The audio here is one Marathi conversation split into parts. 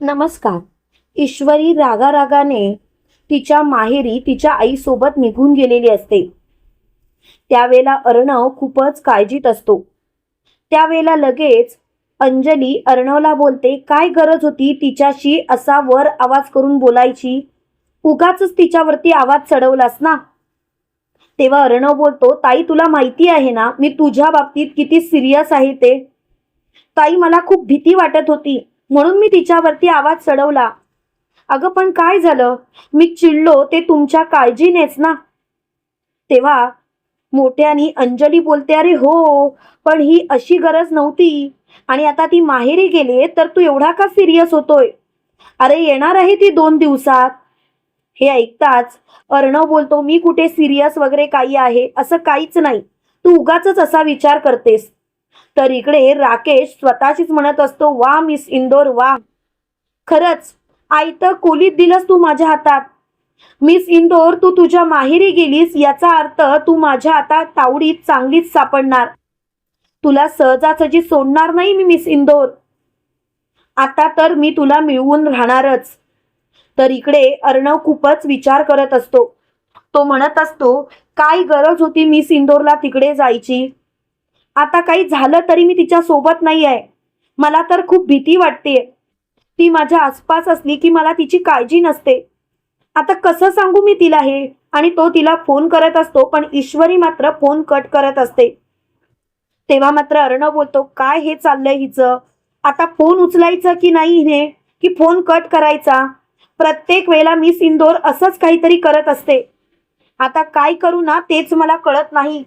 नमस्कार. ईश्वरी रागारागाने तिच्या माहेरी तिच्या आईसोबत निघून गेलेली असते. त्यावेळेला अर्णव खूपच काळजीत असतो. त्यावेळेला लगेच अंजली अर्णवला बोलते काय गरज होती तिच्याशी असा वर आवाज करून बोलायची? उगाच तिच्यावरती आवाज चढवलास ना? तेव्हा अर्णव बोलतो ताई तुला माहिती आहे ना मी तुझ्या बाबतीत किती सिरियस आहे ते. ताई मला खूप भीती वाटत होती. म्हणून मी तिच्यावरती आवाज चढवला. अगं पण काय झालं? मी चिडलो ते तुमच्या काळजीनेच ना. तेव्हा मोठ्यानी अंजली बोलते अरे हो पण ही अशी गरज नव्हती. आणि आता ती माहेरी गेली तर तू एवढा का सिरियस होतोय? अरे येणार आहे ती दोन दिवसात. हे ऐकताच अर्णव बोलतो मी कुठे सिरियस वगैरे काही आहे? असं काहीच नाही. तू उगाच असा विचार करतेस. तर इकडे राकेश स्वतःशीच म्हणत असतो वा मिस इंदोर वा. खरंच आई तर कोलीत दिलंस तू माझ्या हातात. मिस इंदोर तू तुझ्या माहेरी गेलीस याचा अर्थ तू माझ्या आता तावडीत चांगलीच सापडणार. तुला सहजासहजी सोडणार नाही मी मिस इंदोर. आता तर मी तुला मिळवून राहणारच. तर इकडे अर्णव खूपच विचार करत असतो. तो म्हणत असतो काय गरज होती मिस इंदोरला तिकडे जायची? आता काही झालं तरी मी तिच्या सोबत नाही आहे. मला तर खूप भीती वाटते. ती माझ्या आसपास असली की मला तिची काळजी नसते. आता कसं सांगू मी तिला हे? आणि तो तिला फोन करत असतो पण ईश्वरी मात्र फोन कट करत असते. तेव्हा मात्र अर्णव बोलतो काय हे चाललंय हिचं? आता फोन उचलायचं की नाही हिने की फोन कट करायचा? प्रत्येक वेळेला मिस इंदोर असंच काहीतरी करत असते. आता काय करू ना तेच मला कळत नाही.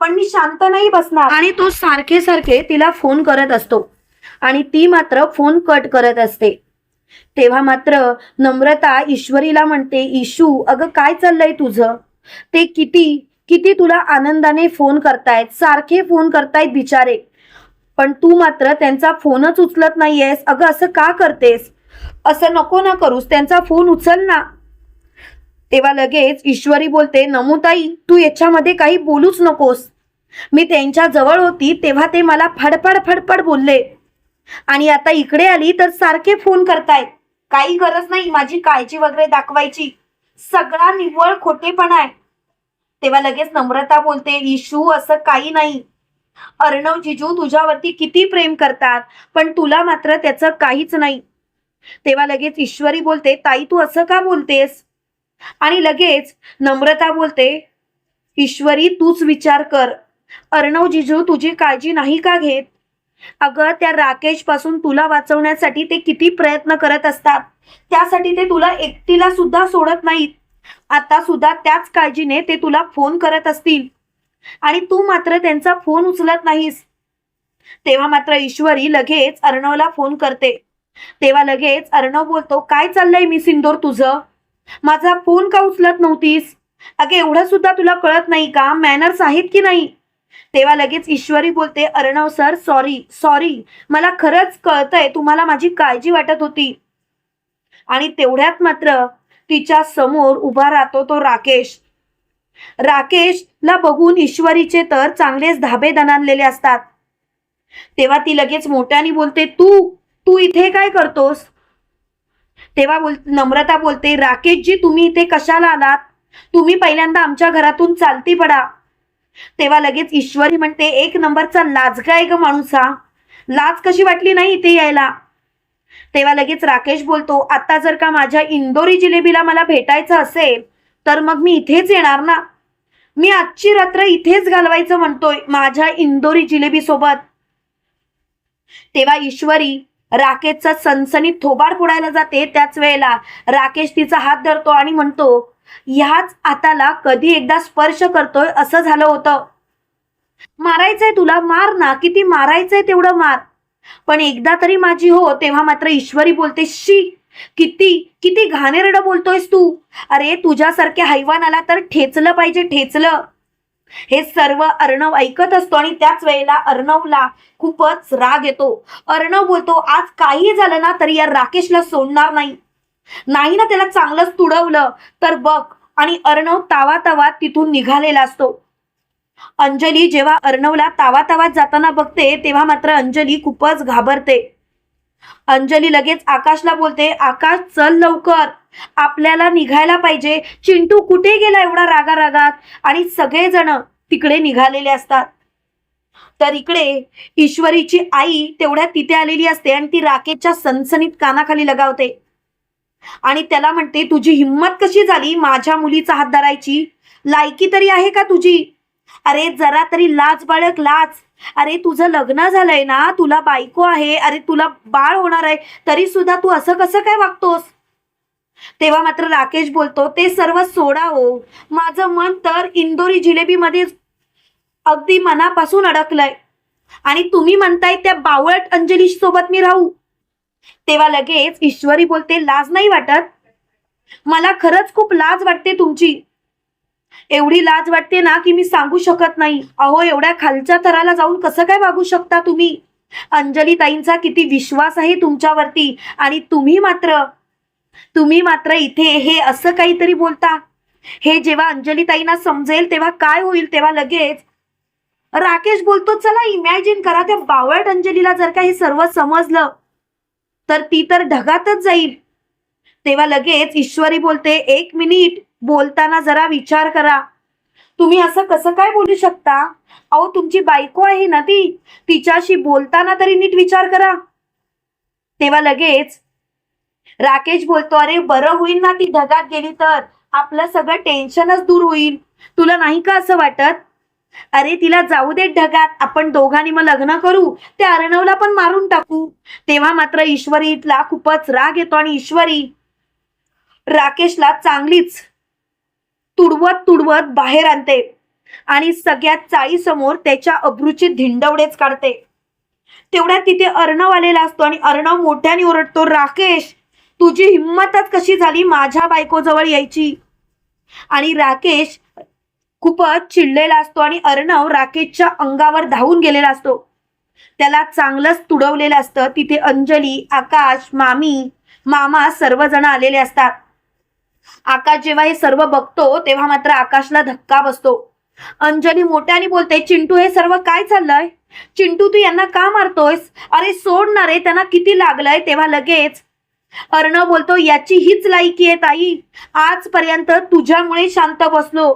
पण मी शांत नाही बसणार. आणि तो सारखे सारखे तिला फोन करत असतो. आणि ती मात्र फोन कट करत असते. तेव्हा मात्र नम्रता ईश्वरीला म्हणते ईशू अगं काय चाललंय तुझं? ते किती किती तुला आनंदाने फोन करतायत सारखे फोन करतायत बिचारे. पण तू मात्र त्यांचा फोनच उचलत नाहीयेस. अगं असं का करतेस? असं नको ना करूस त्यांचा फोन उचल ना. तेव्हा लगेच ईश्वरी बोलते नमुताई तू याच्यामध्ये काही बोलूच नकोस. मी त्यांच्या जवळ होती तेव्हा ते मला फडफड फडफड बोलले. आणि आता इकडे आली तर सारखे फोन करतायत. काही गरज नाही माझी काळजी वगैरे दाखवायची. सगळा निव्वळ खोटेपणा आहे. तेव्हा लगेच नम्रता बोलते इशू असं काही नाही. अर्णव जिजू तुझ्यावरती किती प्रेम करतात पण तुला मात्र त्याचं काहीच नाही. तेव्हा लगेच ईश्वरी बोलते ताई तू असं का बोलतेस? आणि लगेच नम्रता बोलते ईश्वरी तूच विचार कर. अर्णव जिजू तुझी काळजी नाही का घेत? अगं त्या राकेशपासून तुला वाचवण्यासाठी ते किती प्रयत्न करत असतात. त्यासाठी ते तुला एकटीला सुद्धा सोडत नाहीत. आता सुद्धा त्याच काळजीने ते तुला फोन करत असतील. आणि तू मात्र त्यांचा फोन उचलत नाहीस. तेव्हा मात्र ईश्वरी लगेच अर्णवला फोन करते. तेव्हा लगेच अर्णव बोलतो काय चाललंय मी सिंदोर तुझं? माझा फोन का उचलत नव्हतीस? अगे एवढं सुद्धा तुला कळत नाही का? मॅनर्स आहेत की नाही? तेव्हा लगेच ईश्वरी बोलते अर्णव सर सॉरी सॉरी. मला खरंच कळतंय तुम्हाला माझी काळजी वाटत होती. आणि तेवढ्यात मात्र तिच्या समोर उभा राहतो तो राकेश. राकेशला बघून ईश्वरीचे तर चांगलेच धाबे दणानलेले असतात. तेव्हा ती लगेच मोठ्याने बोलते तू तू इथे काय करतोस? तेव्हा बोल नम्रता बोलते राकेशजी तुम्ही इथे कशाला आलात? तुम्ही पहिल्यांदा आमच्या घरातून चालती पडा. तेव्हा लगेच ईश्वरी म्हणते एक नंबरचा लाजगा आहे ग माणूस हा. लाज कशी वाटली नाही इथे यायला? तेव्हा लगेच राकेश बोलतो आता जर का माझ्या इंदोरी जिलेबीला मला भेटायचं असेल तर मग मी इथेच येणार ना? मी आजची रात्र इथेच घालवायचं म्हणतोय माझ्या इंदोरी जिलेबी सोबत तेव्हा ईश्वरी राकेशचा सनसनीत थोबाड फोडायला जाते त्याच वेळेला. राकेश तिचा हात धरतो आणि म्हणतो ह्याच हाताला कधी एकदा स्पर्श करतोय असं झालं होतं. मारायचंय तुला मार ना किती मारायचंय तेवढं मार. पण एकदा तरी माझी हो तेव्हा मात्र ईश्वरी बोलते शी किती किती घाणेरडं बोलतोयस तू. अरे तुझ्यासारख्या हैवानाला तर ठेचलं पाहिजे ठेचलं. हे सर्व अर्णव ऐकत असतो आणि त्याच वेळेला अर्णवला खूपच राग येतो. अर्णव बोलतो आज काही झालं ना तरी या राकेशला सोडणार नाही. नाही ना त्याला चांगलंच तुडवलं. तर बघ आणि अर्णव तावा तावात तिथून निघालेला असतो. अंजली जेव्हा अर्णवला तावा तावात जाताना बघते तेव्हा मात्र अंजली खूपच घाबरते. अंजली लगेच आकाशला बोलते आकाश चल लवकर. आपल्याला निघायला पाहिजे. चिंटू कुठे गेला एवढा रागा रागात आणि सगळेजण तिकडे निघालेले असतात. तर इकडे ईश्वरीची आई तेवढ्या तिथे आलेली असते आणि ती राकेशच्या सनसनीत कानाखाली लगावते. आणि त्याला म्हणते तुझी हिंमत कशी झाली? माझ्या मुलीचा हात धरायची. लायकी तरी आहे का तुझी? अरे जरा तरी लाज बाळक लाज. अरे तुझं लग्न झालंय ना तुला बायको आहे अरे तुला बाळ होणार आहे तरी सुद्धा तू असं कसं काय वागतोस? तेव्हा मात्र राकेश बोलतो ते सर्व सोडा हो. माझं मन तर इंदोरी जिलेबीमध्ये अगदी मनापासून अडकलंय. आणि तुम्ही म्हणताय त्या बावळट अंजली सोबत मी राहू. तेव्हा लगेच ईश्वरी बोलते लाज नाही वाटत? मला खरंच खूप लाज वाटते तुमची. एवढी लाज वाटते ना की मी सांगू शकत नाही. अहो एवढ्या खालच्या थराला जाऊन कसं काय वागू शकता तुम्ही? अंजली ताईंचा किती विश्वास आहे तुमच्यावरती आणि तुम्ही मात्र तुम्ही मात्र इथे हे असं काहीतरी बोलता? हे जेव्हा अंजली ताईंना समजेल तेव्हा काय होईल तेव्हा लगेच? राकेश बोलतो चला इमॅजिन करा त्या बावळट अंजलीला जर का हे सर्व समजलं तर ती तर ढगातच जाईल. तेव्हा लगेच ईश्वरी बोलते एक मिनिट बोलताना जरा विचार करा. तुम्ही असं कसं काय बोलू शकता? अहो तुमची बायको आहे ना ती. तिच्याशी बोलताना तरी नीट विचार करा. तेव्हा लगेच राकेश बोलतो अरे बरं होईल ना ती ढगात गेली तर. आपलं सगळं टेन्शनच दूर होईल. तुला नाही का असं वाटत? अरे तिला जाऊ दे ढगात. आपण दोघांनी मग लग्न करू. ते अर्णवला पण मारून टाकू. तेव्हा मात्र ईश्वरीला खूपच राग येतो आणि ईश्वरी राकेशला चांगलीच तुडवत तुडवत बाहेर आणते. आणि सगळ्या चाळीसमोर त्याच्या अब्रुची धिंडवडेच काढते. तेवढ्यात तिथे अर्णव आलेला असतो आणि अर्णव मोठ्याने ओरडतो राकेश तुझी हिंमतच कशी झाली माझ्या बायकोजवळ यायची? आणि राकेश खूपच चिडलेला असतो आणि अर्णव राकेशच्या अंगावर धावून गेलेला असतो. त्याला चांगलंच तुडवलेलं असतं. तिथे अंजली आकाश मामी मामा सर्वजण आलेले असतात. आकाश जेव्हा हे सर्व बघतो तेव्हा मात्र आकाशला धक्का बसतो. अंजली मोठ्याने बोलते चिंटू हे सर्व काय चाललंय? चिंटू तू यांना का मारतोयस? अरे सोडणार रे त्यांना किती लागलंय तेव्हा लगेच. अर्णव बोलतो याची हीच लायकी आहे ताई. आजपर्यंत तुझ्यामुळे शांत बसलो.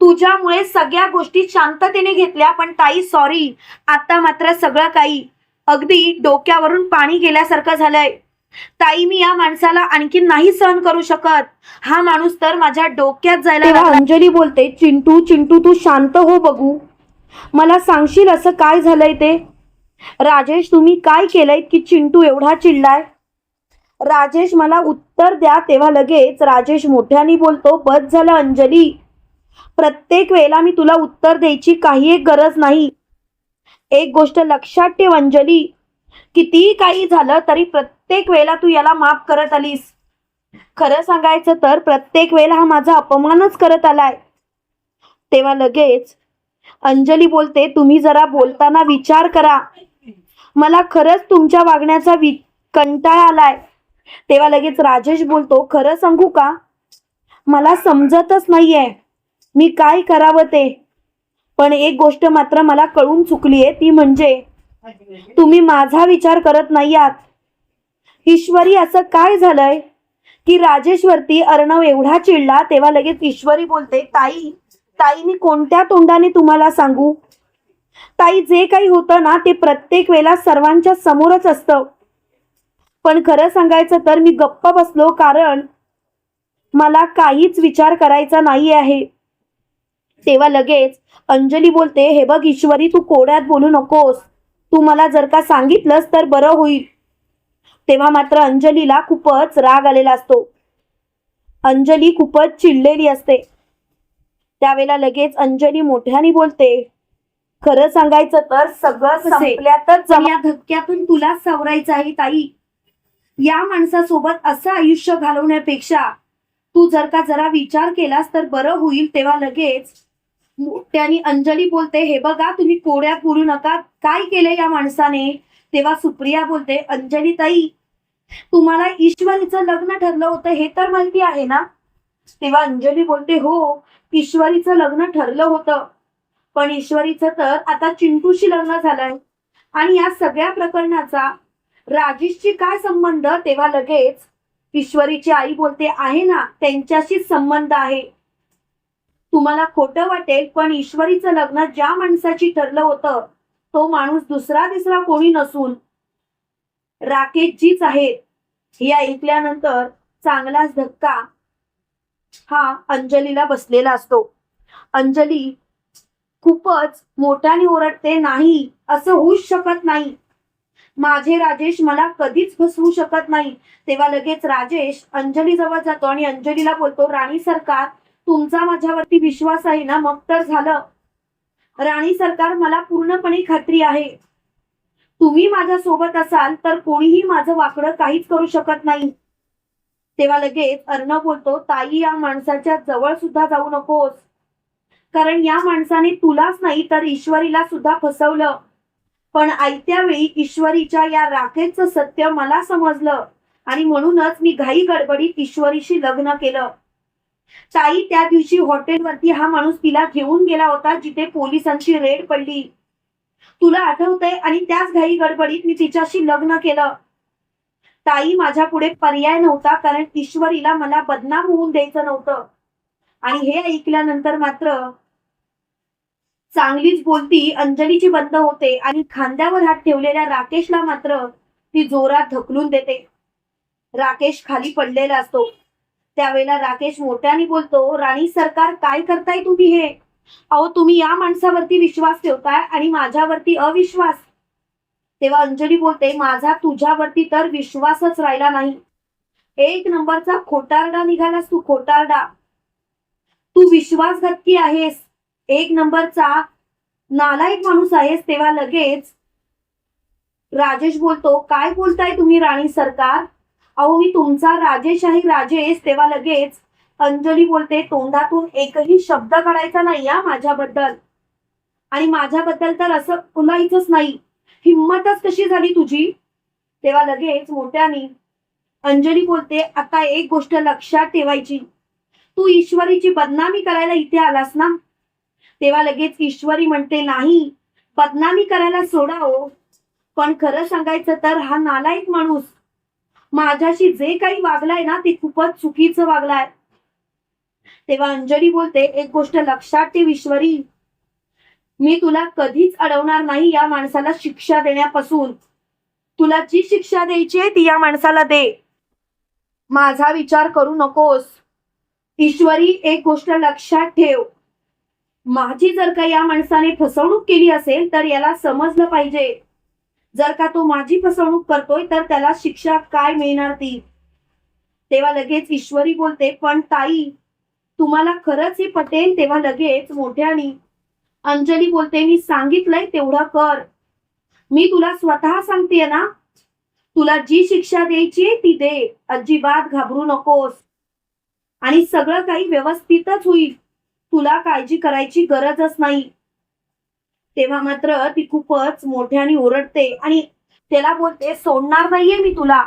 तुझ्यामुळे सगळ्या गोष्टी शांततेने घेतल्या पण ताई सॉरी आता मात्र सगळं काही. अगदी डोक्यावरून पाणी गेल्यासारखं झालंय. ताई मी या माणसाला आणखी नाही सहन करू शकत. हा माणूस तर माझ्या डोक्यात जायला तेव्हा अंजली बोलते चिंटू चिंटू तू शांत हो बघू. मला सांगशील असं काय झालंय ते? राजेश तुम्ही काय केलंय की चिंटू एवढा चिडलाय? राजेश मला उत्तर द्या. तेव्हा लगेच राजेश मोठ्याने बोलतो बस झालं अंजली. प्रत्येक वेळेला मी तुला उत्तर द्यायची काही एक गरज नाही. एक गोष्ट लक्षात ठेव अंजली. कितीही काही झालं तरी प्रत्येक प्रत्येक वेळेला तू याला माफ करत आलीस. खरं सांगायचं तर प्रत्येक वेळेला हा माझा अपमानच करत आलाय. तेव्हा लगेच अंजली बोलते तुम्ही जरा बोलताना विचार करा. मला खरंच तुमच्या वागण्याचा वि कंटाळा आलाय. तेव्हा लगेच राजेश बोलतो खरं सांगू का? मला समजतच नाहीये. मी काय करावं ते? पण एक गोष्ट मात्र मला कळून चुकलीये ती म्हणजे तुम्ही माझा विचार करत नाही आहात ईश्वरी असं काय झालंय? की राजेशवरती अर्णव एवढा चिडला तेव्हा लगेच ईश्वरी बोलते ताई ताई मी कोणत्या तोंडाने तुम्हाला सांगू? ताई जे काही होतं ना ते प्रत्येक वेळेला सर्वांच्या समोरच असतं. पण खरं सांगायचं तर मी गप्प बसलो कारण मला काहीच विचार करायचा नाही आहे. तेव्हा लगेच अंजली बोलते हे बघ ईश्वरी तू कोड्यात बोलू नकोस. तू मला जर का सांगितलंस तर बरं होईल. तेव्हा मात्र अंजलीला खूपच राग आलेला असतो. अंजली खूपच चिडलेली असते. त्यावेळेला लगेच अंजली मोठ्याने बोलते खरं सांगायचं तर सगळं संपल्यातच या धक्क्यातून तुला सावरायचं आहे ताई. या माणसासोबत असं आयुष्य घालवण्यापेक्षा तू जर का जरा विचार केलास तर बरं होईल. तेव्हा लगेच मोठ्याने अंजली बोलते हे बघा तुम्ही कोड्यात बोलू नका. काय केलंय या माणसाने? तेव्हा सुप्रिया बोलते अंजली ताई तुम्हाला ईश्वरीचं लग्न ठरलं होतं हे तर माहिती आहे ना? तेव्हा अंजली बोलते हो ईश्वरीचं लग्न ठरलं होतं. पण ईश्वरीचं तर आता चिंटूशी लग्न झालंय. आणि या सगळ्या प्रकरणाचा राजेशची काय संबंध? तेव्हा लगेच ईश्वरीची आई बोलते आहे ना त्यांच्याशीच संबंध आहे. तुम्हाला खोटं वाटेल पण ईश्वरीचं लग्न ज्या माणसाची ठरलं होतं तो माणूस दुसरा तिसरा कोणी नसून राकेशजीच आहेत. हे ऐकल्यानंतर चांगलाच धक्का हा अंजलीला बसलेला असतो. अंजली खूपच मोठ्याने ओरडते नाही असं होऊच शकत नाही. माझे राजेश मला कधीच फसवू शकत नाही. तेव्हा लगेच राजेश अंजली जवळ जातो आणि अंजलीला बोलतो राणी सरकार तुमचा माझ्यावरती विश्वास आहे ना मग तर झालं. राणी सरकार मला पूर्णपणे खात्री आहे. तुम्ही माझ्या सोबत असाल तर कोणीही माझं वाकडं काहीच करू शकत नाही. तेव्हा लगेच अर्णव बोलतो ताई या माणसाच्या जवळ सुद्धा जाऊ नकोस. कारण या माणसाने तुलाच नाही तर ईश्वरीला सुद्धा फसवलं. पण आयत्या वेळी ईश्वरीच्या या राखेचं सत्य मला समजलं आणि म्हणूनच मी घाई गडबडीत ईश्वरीशी लग्न केलं. ताई त्या दिवशी हॉटेलवरती हा माणूस तिला घेऊन गेला होता जिथे पोलिसांची रेड पडली. तुला आठवतंय? आणि त्याच घाई गडबडीत मी तिच्याशी लग्न केलं. ताई माझ्या पुढे पर्याय नव्हता कारण ईश्वरीला मला बदनाम होऊन द्यायचं नव्हतं. आणि हे ऐकल्यानंतर मात्र चांगलीच बोलती अंजलीची बंद होते आणि खांद्यावर हात ठेवलेल्या राकेशला मात्र ती जोरात ढकलून देते. राकेश खाली पडलेला असतो. त्यावेळेला राकेश मोठ्याने बोलतो राणी सरकार काय करताय तुम्ही हे? अहो तुम्ही या माणसावरती विश्वास ठेवताय आणि माझ्यावरती अविश्वास. तेव्हा अंजली बोलते माझा तुझ्यावरती तर विश्वासच राहिला नाही. एक नंबरचा खोटारडा निघालास तू खोटारडा. तू विश्वासघातकी आहेस. एक नंबरचा नालायक माणूस आहेस. तेव्हा लगेच राजेश बोलतो काय बोलताय तुम्ही राणी सरकार? अहो मी तुमचा राजेश आहे राजेश. तेव्हा लगेच अंजली बोलते तोंडातून एकही शब्द काढायचा नाही या माझ्याबद्दल. आणि माझ्याबद्दल तर असं बोलायचंच नाही. हिंमतच कशी झाली तुझी? तेव्हा लगेच मोठ्याने अंजली बोलते आता एक गोष्ट लक्षात ठेवायची. तू ईश्वरीची बदनामी करायला इथे आलास ना? तेव्हा लगेच ईश्वरी म्हणते नाही बदनामी करायला सोडा हो. पण खरं सांगायचं तर हा नालायक माणूस माझ्याशी जे काही वागलाय ना ते खूपच चुकीचं वागलाय. तेव्हा अंजली बोलते एक गोष्ट लक्षात ठेव ईश्वरी. मी तुला कधीच अडवणार नाही या माणसाला शिक्षा देण्यापासून. तुला जी शिक्षा द्यायची आहे ती या माणसाला दे. माझा विचार करू नकोस. ईश्वरी एक गोष्ट लक्षात ठेव. माझी जर का या माणसाने फसवणूक केली असेल तर याला समजलं पाहिजे. जर का तो माझी फसवणूक करतोय तर त्याला शिक्षा काय मिळणार ती? तेव्हा लगेच ईश्वरी बोलते पण ताई तुम्हाला खरंच हे पटेल? तेव्हा लगेच मोठ्याने अंजली बोलते मी सांगितलंय तेवढं कर. मी तुला स्वतः सांगते ना तुला जी शिक्षा द्यायची ती दे. अजिबात घाबरू नकोस. आणि सगळं काही व्यवस्थितच होईल. तुला काळजी करायची गरजच नाही. तेव्हा मात्र ती खूपच मोठ्याने ओरडते आणि त्याला बोलते सोडणार नाहीये मी तुला.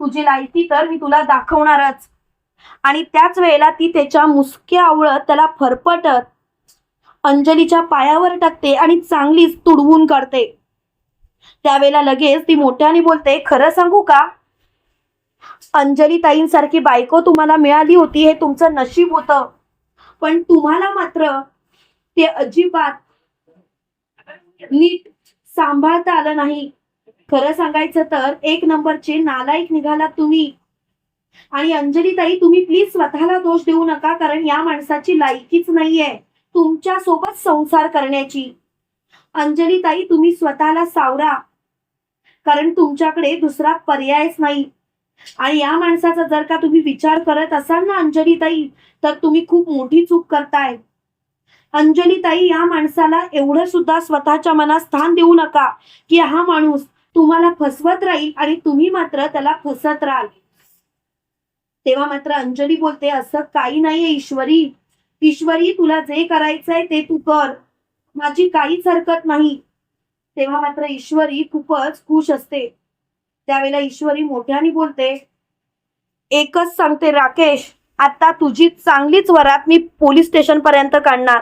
तुझी लायकी तर मी तुला दाखवणारच. आणि त्याच वेळेला ती त्याच्या मुसक्या आवळत त्याला फरफटत अंजलीच्या पायावर टाकते आणि चांगलीच तुडवून करते त्यावेळेला लगेच ती मोठ्याने बोलते खरं सांगू का? अंजली ताईंसारखी बायको तुम्हाला मिळाली होती हे तुमचं नशीब होतं. पण तुम्हाला मात्र ते अजिबात नीट सांभाळता आलं नाही. खरं सांगायचं तर एक नंबरचे नालायक निघालात तुम्ही. आणि अंजली ताई तुम्ही प्लीज स्वतःला दोष देऊ नका कारण या माणसाची लायकीच नाहीये तुमच्यासोबत संसार करण्याची. अंजली ताई तुम्ही स्वतःला सावरा कारण तुमच्याकडे दुसरा पर्यायच नाही. आणि या माणसाचा जर का तुम्ही विचार करत असाल ना अंजली ताई तर तुम्ही खूप मोठी चूक करताय. अंजली ताई या माणसाला एवढं सुद्धा स्वतःच्या मनात स्थान देऊ नका की हा माणूस तुम्हाला फसवत राहील आणि तुम्ही मात्र त्याला फसत राहाल. तेव्हा मात्र अंजली बोलते असं काही नाहीये ईश्वरी. ईश्वरी तुला जे करायचंय ते तू कर. माझी काहीच हरकत नाही. तेव्हा मात्र ईश्वरी खूपच खुश असते. त्यावेळेला ईश्वरी मोठ्याने बोलते एकच सांगते राकेश आता तुझी चांगलीच वरात मी पोलीस स्टेशन पर्यंत काढणार.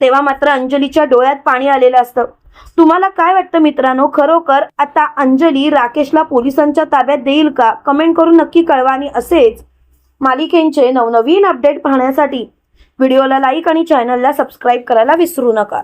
तेव्हा मात्र अंजलीच्या डोळ्यात पाणी आलेलं असतं. तुम्हाला काय वाटतं मित्रांनो? खरोखर आता अंजली राकेशला पोलिसांच्या ताब्यात देईल का? कमेंट करून नक्की कळवा आणि असेच मालिकेंचे नवनवीन अपडेट पाहण्यासाठी व्हिडिओला लाईक आणि चॅनलला सबस्क्राईब करायला विसरू नका.